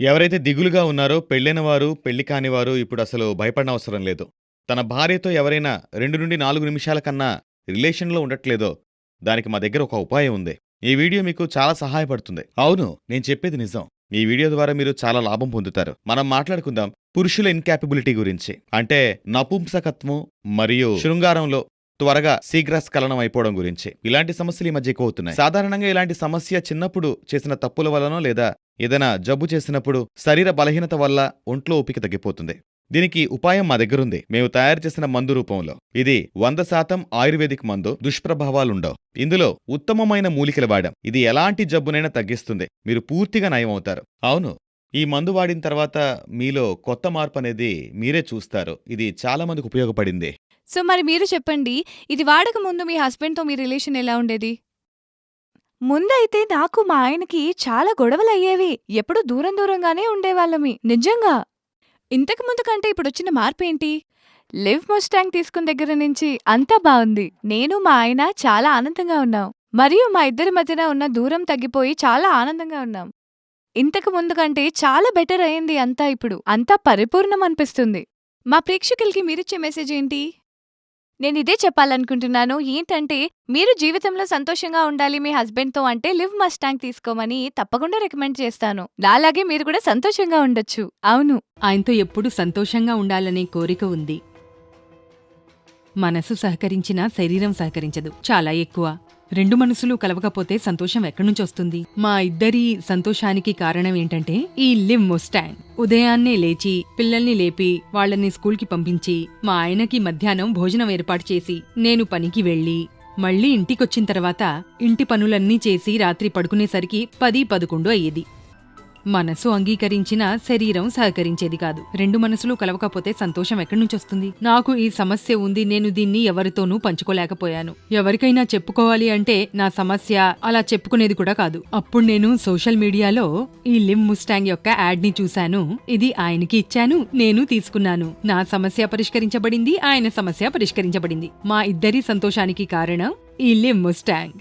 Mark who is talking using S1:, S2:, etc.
S1: ఎవరైతే దిగులుగా ఉన్నారో పెళ్ళైన వారు, పెళ్ళి కానివారు ఇప్పుడు అసలు భయపడనవసరం లేదు. తన భార్యతో ఎవరైనా 2-4 నిమిషాల కన్నా రిలేషన్‌లో ఉండట్లేదో, దానికి మా దగ్గర ఒక ఉపాయం ఉంది. ఈ వీడియో మీకు చాలా సహాయపడుతుంది. అవును, నేను చెప్పేది నిజం. ఈ వీడియో ద్వారా మీరు చాలా లాభం పొందుతారు. మనం మాట్లాడుకుందాం పురుషుల ఇన్‌కాపబిలిటీ గురించి. అంటే నపుంసకత్వం మరియు శృంగారంలో త్వరగా శీఘ్రస్ఖలనం అయిపోవడం గురించి. ఇలాంటి సమస్యలు ఈ మధ్య ఎక్కువవుతున్నాయి. సాధారణంగా ఇలాంటి సమస్య చిన్నప్పుడు చేసిన తప్పుల వలనో లేదా ఏదైనా జబ్బు చేసినప్పుడు శరీర బలహీనత వల్ల ఒంట్లో ఓపిక తగ్గిపోతుంది. దీనికి ఉపాయం మా దగ్గరుంది. మేము తయారు చేసిన మందు రూపంలో. ఇది 100% ఆయుర్వేదిక్ మందు. దుష్ప్రభావాలుండవు. ఇందులో ఉత్తమమైన మూలికలు వాడాం. ఇది ఎలాంటి జబ్బునైనా తగ్గిస్తుంది. మీరు పూర్తిగా నయమవుతారు. అవును. ఈ మందు వాడిన తర్వాత మీలో కొత్త మార్పు అనేది మీరే చూస్తారు. ఇది చాలా మందికి ఉపయోగపడింది.
S2: సో మరి మీరు చెప్పండి. ఇది వాడక ముందు మీ హస్బెండ్‌తో మీ రిలేషన్ ఎలా ఉండేది?
S3: ముందైతే నాకు మా ఆయనకి చాలా గొడవలయ్యేవి. ఎప్పుడూ దూరం దూరంగానే ఉండేవాళ్ళమి. నిజంగా.
S2: ఇంతకు ముందు కంటే ఇప్పుడొచ్చిన మార్పేంటి?
S3: లివ్ ముస్టాంగ్ తీసుకున్న దగ్గర నుంచి అంతా బాగుంది నేను మా ఆయన చాలా ఆనందంగా ఉన్నాం. మరియు మా ఇద్దరి మధ్యన ఉన్న దూరం తగ్గిపోయి చాలా ఆనందంగా ఉన్నాం. ఇంతకు ముందు కంటే చాలా బెటర్ అయింది అంతా ఇప్పుడు. అంతా పరిపూర్ణం అనిపిస్తుంది.
S2: మా ప్రేక్షకులకి మీరిచ్చే మెసేజ్ ఏంటి?
S3: నేను ఇదే చెప్పాలనుకుంటున్నాను. ఏంటంటే మీరు జీవితంలో సంతోషంగా ఉండాలి మీ హస్బెండ్‌తో అంటే లివ్ మస్టాంగ్ తీసుకోమని తప్పకుండా రికమెండ్ చేస్తాను. నాలాగే మీరు కూడా సంతోషంగా ఉండొచ్చు. అవును.
S4: ఆయనతో ఎప్పుడూ సంతోషంగా ఉండాలనే కోరిక ఉంది. మనసు సహకరించినా శరీరం సహకరించదు. చాలా ఎక్కువ. రెండు మనసులు కలవకపోతే సంతోషం ఎక్కడ్నుంచొస్తుంది? మా ఇద్దరి సంతోషానికి కారణం ఏంటంటే ఈ లిమ్ ముస్టాంగ్. ఉదయాన్నే లేచి, పిల్లల్ని లేపి, వాళ్ళని స్కూల్‌కి పంపించి, మా ఆయనకి మధ్యాహ్నం భోజనం ఏర్పాటు చేసి, నేను పనికి వెళ్ళి, మళ్ళీ ఇంటికొచ్చిన తర్వాత ఇంటి పనులన్నీ చేసి రాత్రి పడుకునేసరికి 10, 11 అయ్యేది. మనసు అంగీకరించినా శరీరం సహకరించేది కాదు. రెండు మనసులు కలవకపోతే సంతోషం ఎక్కడ్నుంచొస్తుంది? నాకు ఈ సమస్య ఉంది నేను దీన్ని ఎవరితోనూ పంచుకోలేకపోయాను. ఎవరికైనా చెప్పుకోవాలి అంటే నా సమస్య అలా చెప్పుకునేది కూడా కాదు. అప్పుడు నేను సోషల్ మీడియాలో ఈ లిమ్ ముస్టాంగ్ యొక్క యాడ్‌ని చూశాను. ఇది ఆయనకి ఇచ్చాను. నేను తీసుకున్నాను. నా సమస్య పరిష్కరించబడింది. ఆయన సమస్య పరిష్కరించబడింది. మా ఇద్దరి సంతోషానికి కారణం ఈ లిమ్ ముస్టాంగ్.